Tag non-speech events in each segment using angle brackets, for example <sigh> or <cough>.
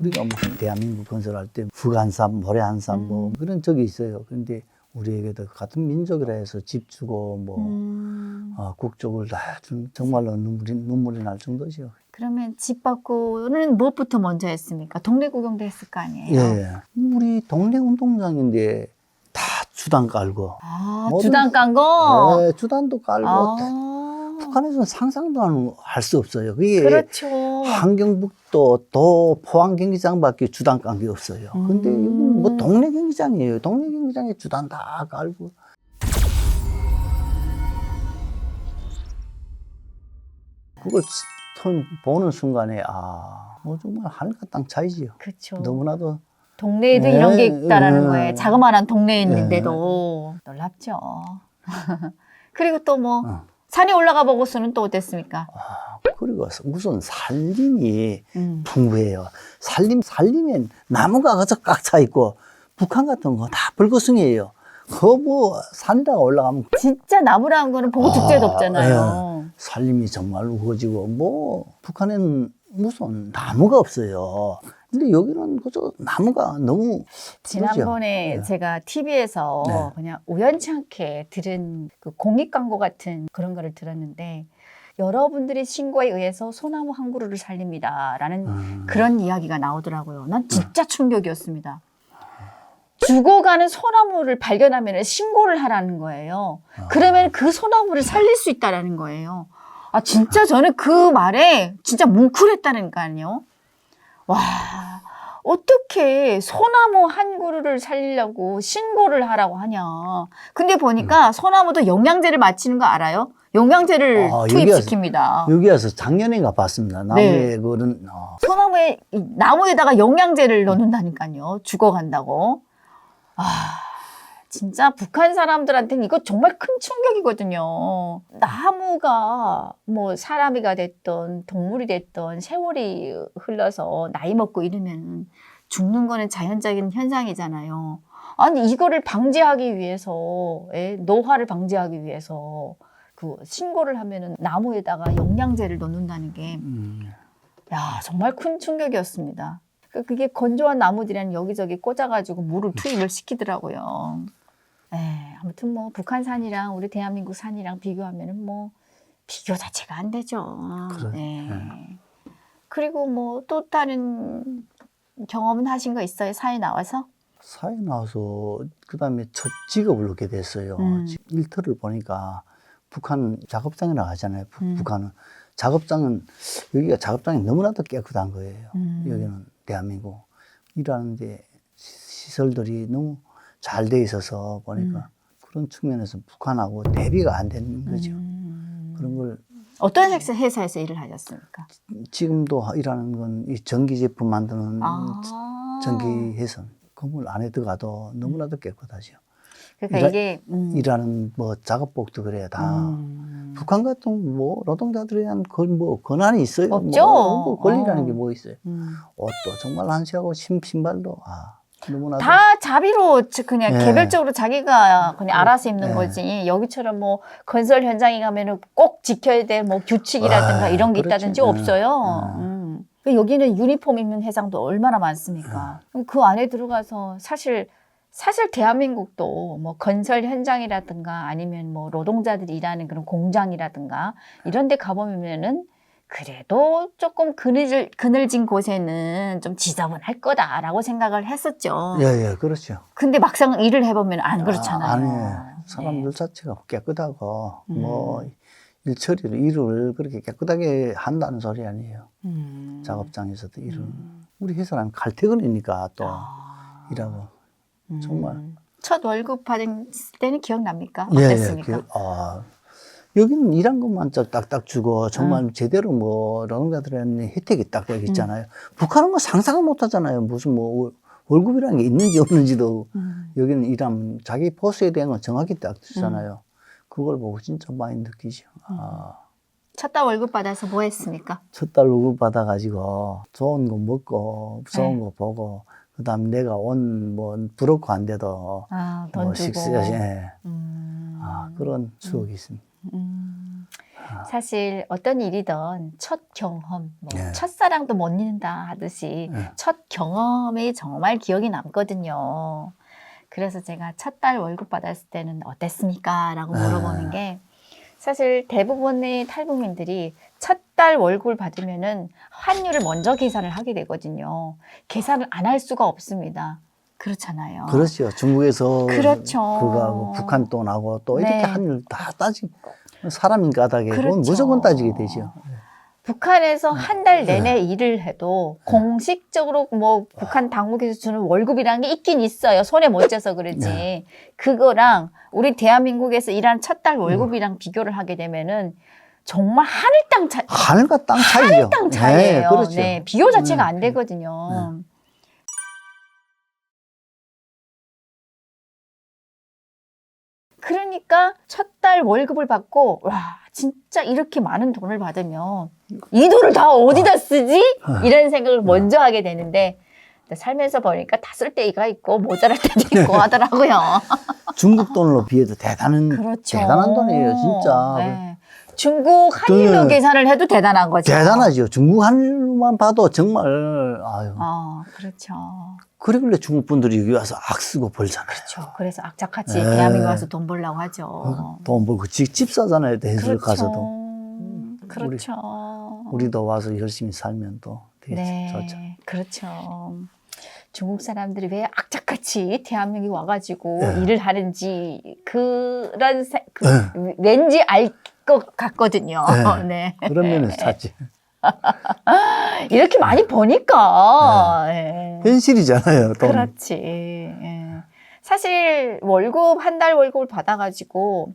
우리가 무슨 대한민국 건설할 때 북한산, 모래한산 뭐 그런 적이 있어요. 그런데 우리에게도 같은 민족이라 해서 집 주고 뭐 음. 어, 국적을 다 준, 정말로 눈물이 눈물이 날 정도죠. 그러면 집 받고는 무엇부터 먼저 했습니까? 동네 구경도 했을 거 아니에요? 예. 우리 동네 운동장인데 다 주단 깔고 아, 모든- 주단 깐 거? 예, 주단도 깔고 아, 북한에서는 상상도 할 수 없어요. 그게 그렇죠. 환경북도 도 포항 경기장밖에 주단 깐게 없어요. 근데 음. 이건 뭐 동네 경기장이에요. 동네 경기장에 주단 다 깔고. 그걸 처음 보는 순간에 아, 뭐 정말 하늘과 땅 차이지요. 그렇죠. 너무나도 동네에도 네, 이런 게 있다라는 네. 거예요. 자그마한 동네에 있는데도 놀랍죠. <laughs> 그리고 또 뭐 어. 산에 올라가 보고서는 또 어땠습니까? 아, 그리고 우선 산림이 음. 풍부해요. 산림 산림엔 나무가 그저 꽉차 있고 북한 같은 거다 붉어숭이에요. 그뭐 산에다가 올라가면 진짜 나무라는 거는 보고 죽제도 아, 없잖아요. 산림이 정말 우거지고 뭐 북한에는 무슨 나무가 없어요. 근데 여기는 그저 나무가 너무 지난번에 그러죠. 네. 제가 TV에서 네. 그냥 우연치 않게 들은 그 공익 광고 같은 그런 거를 들었는데 여러분들의 신고에 의해서 소나무 한 그루를 살립니다 라는 음, 그런 이야기가 나오더라고요. 난 진짜 충격이었습니다. 죽어가는 소나무를 발견하면 신고를 하라는 거예요. 그러면 그 소나무를 살릴 수 있다라는 거예요. 아, 진짜 저는 그 말에 진짜 뭉클했다니까요. 와, 어떻게 소나무 한 그루를 살리려고 신고를 하라고 하냐. 근데 보니까 소나무도 영양제를 맞히는 거 알아요? 영양제를 아, 투입시킵니다. 여기 와서 작년에가 봤습니다. 나무에 네. 그런 어, 소나무에 이 나무에다가 영양제를 넣는다니까요. 죽어간다고. 아 진짜 북한 사람들한테는 이거 정말 큰 충격이거든요. 나무가 뭐 사람이가 됐던 동물이 됐던 세월이 흘러서 나이 먹고 이러면 죽는 거는 자연적인 현상이잖아요. 아니 이거를 방지하기 위해서 예, 노화를 방지하기 위해서 그 신고를 하면은 나무에다가 영양제를 넣는다는 게 음, 야, 정말 큰 충격이었습니다. 그- 그게 건조한 나무들이랑 여기저기 꽂아가지고 물을 투입을 시키더라고요. 에, 아무튼 뭐 북한 산이랑 우리 대한민국 산이랑 비교하면은 뭐 비교 자체가 안 되죠. 그래, 예. 네. 그리고 뭐 또 다른 경험은 하신 거 있어요? 사회 나와서? 사회 나와서 그다음에 첫 직업을 얻게 됐어요. 음. 일터를 보니까 북한 작업장이라고 하잖아요. 북- 음. 북한은 작업장은 여기가 작업장이 너무나도 깨끗한 거예요. 음. 여기는 대한민국 일하는데 시- 시설들이 너무 잘 돼 있어서 보니까 그런 측면에서 북한하고 대비가 안 되는 거죠. 음. 그런 걸 어떤 회사- 회사에서 일을 하셨습니까? 지금도 일하는 건 이 전기 제품 만드는 아. 전기 회선 건물 안에 들어가도 너무나도 깨끗하죠. 그러니까 이게 음. 일하는 뭐 작업복도 그래야 다 음. 북한 같은 뭐 노동자들에 대한 그뭐 권한이 있어요. 없죠. 뭐, 뭐 권리라는 어. 게뭐 있어요. 음. 옷도 정말 한시하고 신, 신발도 아 너무나도 다 자비로 저- 그냥 예. 개별적으로 자기가 그냥 알아서 입는 예. 거지 여기처럼 뭐 건설 현장에 가면은 꼭 지켜야 될 뭐 규칙이라든가 아, 이런 게 그렇지. 있다든지 예. 없어요. 예. 음. 그 여기는 유니폼 입는 회장도 얼마나 많습니까? 그럼 그 안에 들어가서 사실 사실 대한민국도 뭐 건설 현장이라든가 아니면 뭐 노동자들이 일하는 그런 공장이라든가 이런 데 가보면은 그래도 조금 그늘질, 그늘진 곳에는 좀 지저분할 거다라고 생각을 했었죠. 예 예 그렇죠. 근데 막상 일을 해보면 안 그렇잖아요. 아, 아니에요. 사람들 네. 자체가 깨끗하고 음. 뭐 일처리를 일을 그렇게 깨끗하게 한다는 소리 아니에요. 음. 작업장에서도 일을 음. 우리 회사는 칼퇴근이니까 또 아. 일하고 음. 정말. 첫 월급 받은 때는 기억납니까? 예, 예, 어땠습니까? 그, 아, 여기는 일한 것만 좀 딱딱 주고 정말 음. 제대로 뭐 노동자들한테 혜택이 딱딱 있잖아요. 북한은 뭐 상상을 못 하잖아요. 무슨 뭐 월- 월급이라는 게 있는지 없는지도 음. 여기는 일하면 자기 보스에 대한 건 정확히 딱 주잖아요. 그걸 보고 진짜 많이 느끼죠. 아, 첫달 월급 받아서 뭐 했습니까? 첫 달 월급 받아가지고 좋은 거 먹고 좋은 네. 거 보고 그다음 내가 온뭐 부럽고 안 돼도 아, 돈 뭐. 식사 예. 음. 아, 그런 추억이 있습니다. 음. 사실 어떤 일이든 첫 경험, 뭐 네. 첫사랑도 못 잊는다 하듯이 네. 첫 경험이 정말 기억이 남거든요. 그래서 제가 첫 달 월급 받았을 때는 어땠습니까? 라고 네. 물어보는 게 사실 대부분의 탈북민들이 첫 달 월급을 받으면은 환율을 먼저 계산을 하게 되거든요. 계산을 안 할 수가 없습니다. 그렇잖아요. 그렇죠. 중국에서 그렇죠. 그거 하고 북한 돈하고 또 이렇게 네. 한일 다 따지 사람인 까닭에 그건 그렇죠. 무조건 따지게 되죠. 북한에서 한 달 내내 네. 일을 해도 공식적으로 뭐 북한 당국에서 주는 월급이라는 게 있긴 있어요. 손에 못 쥐어서 그러지. 네. 그거랑 우리 대한민국에서 일하는 첫달 음. 월급이랑 비교를 하게 되면은 정말 하늘 땅 차, 하늘과 땅 차이죠. 땅 차이예요. 네, 그렇죠. 네, 비교 자체가 네. 안 되거든요. 그러니까 첫 달 월급을 받고 와 진짜 이렇게 많은 돈을 받으면 이 돈을 다 어디다 쓰지? 어. 이런 생각을 먼저 하게 되는데 살면서 보니까 다 쓸 때가 있고 모자랄 때도 네. 있고 하더라고요. <laughs> 중국 돈으로 비해도 대단한 그렇죠. 대단한 돈이에요, 진짜. 네. 중국 한일로 저는 계산을 해도 대단한 거죠. 대단하죠. 중국 한일만 봐도 정말 아유. 어, 그렇죠. 그러길래 중국 분들이 여기 와서 악 쓰고 벌잖아요. 그렇죠. 그래서 악착같이 네. 대한민국 와서 돈 벌려고 하죠. 돈 벌고 집, 집 사잖아요. 대술 그렇죠. 가서도. 그렇죠. 우리 도 와서 열심히 살면 또 되게 네, 좋죠. 그렇죠. 중국 사람들이 왜 악착같이 대한민국에 와가지고 네. 일을 하는지 그런 세- 그 네. 왠지 알 것 같거든요. 네. <laughs> 그런 면에서 찾지. <laughs> 이렇게 많이 버니까. 예. 현실이잖아요. 돈. 그렇지. 예. 사실 월급 한 달 월급을 받아가지고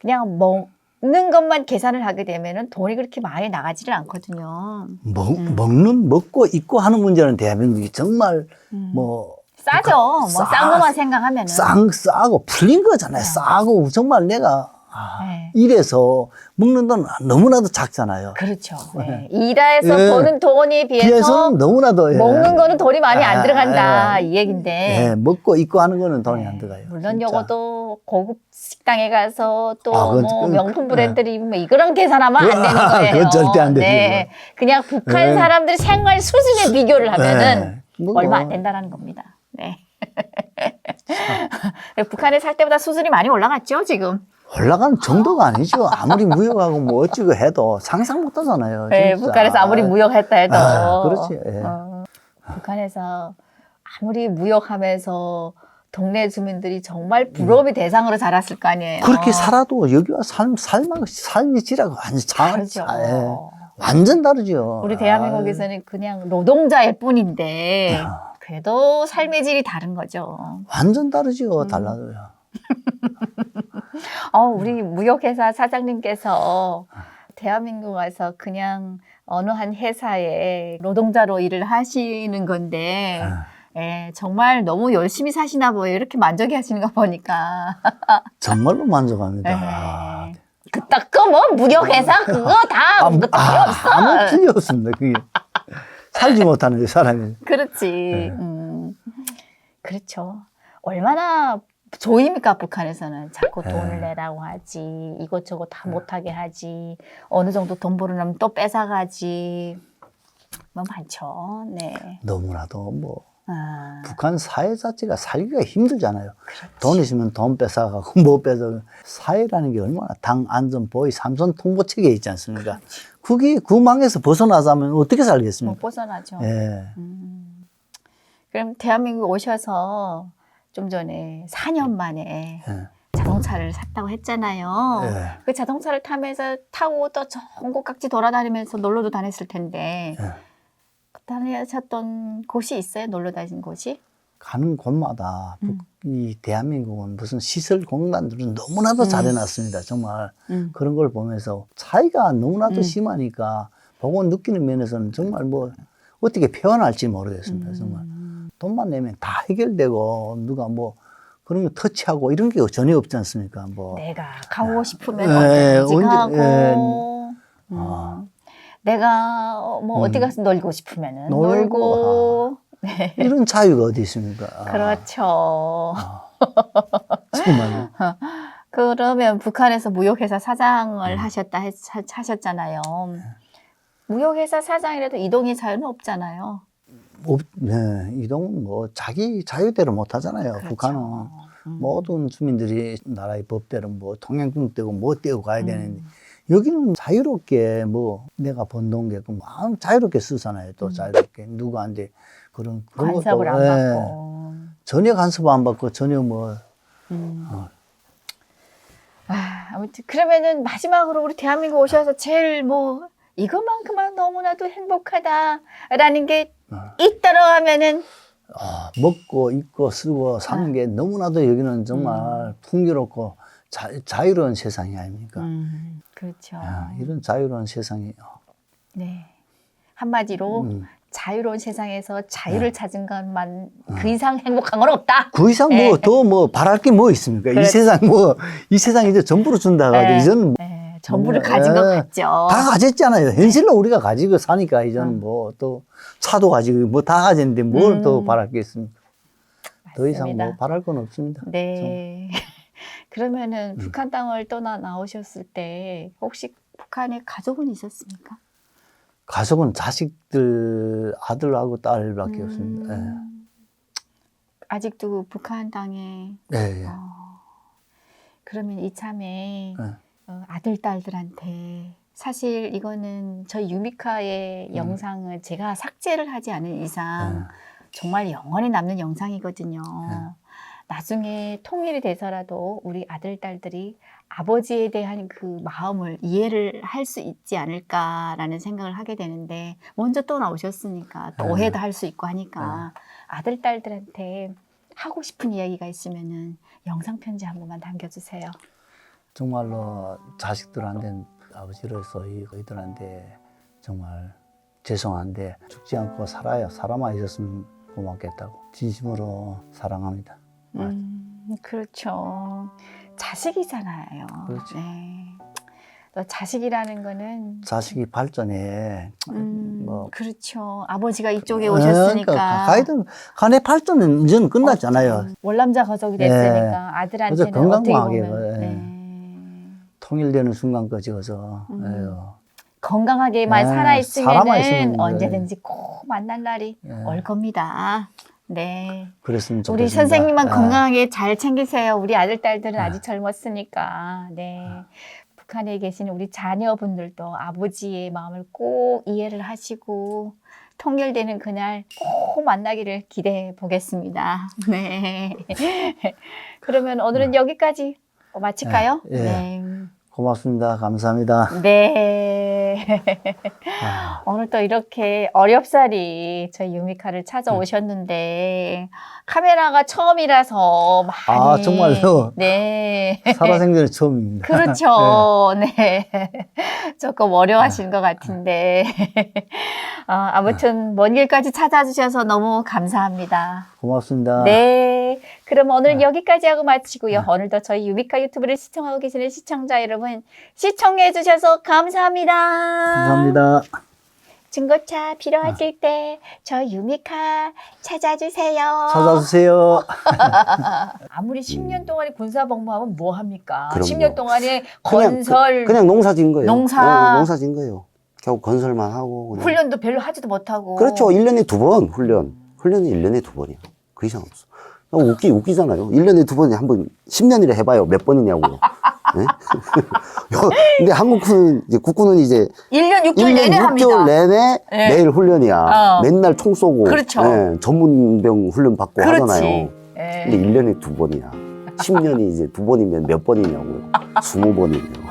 그냥 먹는 것만 계산을 하게 되면은 돈이 그렇게 많이 나가지를 않거든요. 먹, 음. 먹는 먹고 입고 하는 문제는 대한민국이 정말 음. 뭐 싸죠. 뭐 싸- 싼 것만 생각하면은. 쌍 싸고 풀린 거잖아요. 네. 싸고 정말 내가 아, 네. 이래서 먹는 돈 너무나도 작잖아요. 그렇죠. <laughs> 네. 일해서 예. 버는 돈에 비해서 너무나도 예. 먹는 거는 돈이 많이 안 아, 들어간다 예. 이 얘긴데. 예, 먹고 입고 하는 거는 돈이 네. 안 들어가요. 물론. 요것도 고급 식당에 가서 또 아, 뭐 그건- 명품 네. 브랜드를 입으면 이거랑 계산하면 안 되는 <laughs> 아, 거예요. 그건 절대 안 되지, 네. 그냥 북한 네. 사람들의 생활 수준에 비교를 하면은 예. 뭐, 얼마 안 된다라는 겁니다. 네. <laughs> 북한에 살 때보다 수준이 많이 올라갔죠, 지금. 올라가는 정도가 아니죠. 아무리 무역하고 뭐 어찌고 해도 상상 못 하잖아요. 네, 진짜. 북한에서 아무리 무역했다 해도. 아, 그렇지, 예. 어, 북한에서 아무리 무역하면서 동네 주민들이 정말 부러움의 대상으로 자랐을 거 아니에요. 음. 그렇게 살아도 여기 와 삶, 삶, 삶이 지라고 완전 차, 다르죠. 차- 예. 완전 다르죠. 우리 대한민국에서는 그냥 노동자일 뿐인데 아, 그래도 삶의 질이 다른 거죠. 완전 다르죠. 음. 달라도요. <laughs> 어, 우리 무역회사 사장님께서 대한민국 와서 그냥 어느 한 회사에 노동자로 일을 하시는 건데 아, 예, 정말 너무 열심히 사시나 봐요. 이렇게 만족해 하시는 거 보니까. <laughs> 정말로 만족합니다. 예. 아, 그딱 그뭐 무역회사 그거 다 아무, 그것도 필요 아, 없어. 아무 필요 없습니다. 그게 살지 못하는 사람이. 그렇지. 네. 음. 그렇죠. 얼마나 조입니까 북한에서는 자꾸 네. 돈을 내라고 하지 이것저것 다 못하게 하지 어느 정도 돈 벌으려면 또 뺏어가지 뭐 많죠. 네. 너무나도 뭐 아, 북한 사회 자체가 살기가 힘들잖아요. 돈 있으면 돈 뺏어가고 못 <laughs> 뺏어. 사회라는 게 얼마나 당, 안전, 보위, 삼선 통보 체계에 있지 않습니까? 그게 그 망에서 벗어나자면 어떻게 못 살겠습니까? 벗어나죠. 예. 음. 그럼 대한민국 오셔서 좀 전에 4년 만에 예. 자동차를 샀다고 했잖아요. 예. 그 자동차를 타면서 타고 또 전국 각지 돌아다니면서 놀러도 다녔을 텐데 예. 다니셨던 곳이 있어요? 놀러 다니신 곳이? 가는 곳마다 북- 음. 이 대한민국은 무슨 시설 공단들은 너무나도 음. 잘해놨습니다. 정말 음. 그런 걸 보면서 차이가 너무나도 음. 심하니까 보고 느끼는 면에서는 정말 뭐 어떻게 표현할지 모르겠습니다. 정말 음. 돈만 내면 다 해결되고 누가 뭐 그런 거 터치하고 이런 게 전혀 없지 않습니까? 뭐 내가 가고 싶으면 예, 언제든지 언제- 가고 예. 음. 아. 내가 어, 뭐 음. 어디 가서 놀고 싶으면 놀고, 놀고 네. 이런 자유가 어디 있습니까? 아, 그렇죠. 아. 정말 그 <laughs> 그러면 북한에서 무역회사 사장을 음. 하셨다 했, 하- 하셨잖아요. 무역회사 사장이라도 이동의 자유는 없잖아요. 없, 네, 이동은 뭐 자기 자유대로 못 하잖아요. 그렇죠. 북한은 음. 모든 주민들이 나라의 법대로 뭐 통행증 떼고 뭐 떼고 가야 되는데 음. 여기는 자유롭게 뭐 내가 번 돈 갖고 마음 자유롭게 쓰잖아요. 또 자유롭게 누구한테 그런 그런 음. 간섭을 것도 안 예, 받고. 전혀 간섭 안 받고 전혀 뭐 음. 어. 아, 아무튼 그러면은 마지막으로 우리 대한민국 오셔서 제일 뭐 이것만큼은 너무나도 행복하다라는 게 어. 있다고 하면은 아, 먹고 입고 쓰고 사는 아. 게 너무나도 여기는 정말 풍요롭고 자, 자유로운 세상이 아닙니까? 음, 그렇죠. 야, 이런 자유로운 세상이 네. 한마디로 음. 자유로운 세상에서 자유를 네. 찾은 것만 어. 그 이상 행복한 건 없다. 그 이상 네. 뭐더뭐 바랄 게 뭐 있습니까? 이 그렇지. 세상 뭐 이 세상 이제 전부로 준다 가지고 네. 이제는 뭐 네, 전부를 네. 가진 것 같죠. 다 가졌잖아요. 현실로 우리가 가지고 사니까 이제는 음. 뭐또 차도 가지고 뭐 다 가졌는데 뭘또 음. 바랄 게 있습니까? 더 이상. 뭐 바랄 건 없습니다. 네. <laughs> 그러면은 음. 북한 땅을 떠나 나오셨을 때 혹시 북한에 가족은 있었습니까? 가족은 자식들 아들하고 딸밖에 음. 없습니다. 예. 아직도 북한 땅에 예, 예. 어, 그러면 이참에 예. 어, 아들 딸들한테 사실 이거는 저희 유미카의 음. 영상을 제가 삭제를 하지 않은 이상 예. 정말 영원히 남는 영상이거든요. 네. 나중에 통일이 돼서라도 우리 아들, 딸들이 아버지에 대한 그 마음을 이해를 할 수 있지 않을까라는 생각을 하게 되는데 먼저 또 나오셨으니까 또 네. 오해도 할 수 있고 하니까 아들, 딸들한테 하고 싶은 이야기가 있으면은 영상 편지 한 번만 남겨주세요. 정말로 자식들한테는 아버지로서 이 이들한테 정말 죄송한데 죽지 않고 살아요. 살아만 있었으면 고맙겠다고 진심으로 사랑합니다. 음, 그렇죠. 자식이잖아요. 그렇죠. 네. 또 자식이라는 거는 자식이 발전에 음, 뭐 그렇죠. 아버지가 이쪽에 예, 오셨으니까. 그러니까 가이든 간의 발전은 이제는 끝났잖아요. 음, 월남자 가족이 네. 됐으니까 아들한테는 그래서 어떻게 건강하게, 보면 예. 네. 통일되는 순간까지 가서 음. 에휴, 건강하게만 네, 살아 살아만 있으면은 있으면, 네. 언제든지 꼭 만날 날이 예. 올 겁니다. 네. 그랬으면 좋겠습니다. 우리 선생님만 아, 건강하게 잘 챙기세요. 우리 아들, 딸들은 아. 아직 젊었으니까. 네. 북한에 계시는 우리 자녀분들도 아버지의 마음을 꼭 이해를 하시고 통일되는 그날 꼭 만나기를 기대해 보겠습니다. <laughs> 네. <laughs> 그러면 오늘은 여기까지 마칠까요? 예, 예. 네. 고맙습니다. 감사합니다. 네. 아, <laughs> 오늘 또 이렇게 어렵사리 저희 유미카를 찾아오셨는데 카메라가 처음이라서 많이 아, 정말요? 네. 살아생전에 처음입니다. 그렇죠. <laughs> 네. 조금 어려워하신 것 같은데. 아, 아무튼 먼 길까지 찾아주셔서 너무 감사합니다. 고맙습니다. 네. 그럼 오늘 네. 여기까지 하고 마치고요. 네. 오늘도 저희 유비카 유튜브를 시청하고 계시는 시청자 여러분, 시청해 주셔서 감사합니다. 감사합니다. 중고차 필요하실 때 저 유미카 찾아주세요. 찾아주세요. <laughs> 아무리 10년 동안에 군사 복무하면 뭐 합니까? 그럼요. 10년 동안에 그냥, 건설 그, 냥 농사 진 거예요. 농사. 어, 농사 진 거예요. 겨우 건설만 하고. 그냥. 훈련도 별로 하지도 못하고. 그렇죠. 1년에 두 번 훈련. 훈련이 1년에 두 번이야. 그 이상 없어. 어, 웃기, 웃기잖아요. 1년에 두 번이 한 번, 10년이라 해봐요. 몇 번이냐고요. <laughs> 네? 근데 한국군, 이제 국군은 이제 1년 6개월 1년 내내 6개월 합니다. 내내 네. 매일 훈련이야. 어. 맨날 총 쏘고. 그렇죠. 예, 전문병 훈련 받고 그렇지. 하잖아요. 예. 근데 1년에 두 번이야. 10년이 이제 두 번이면 몇 번이냐고요. 20번이네요.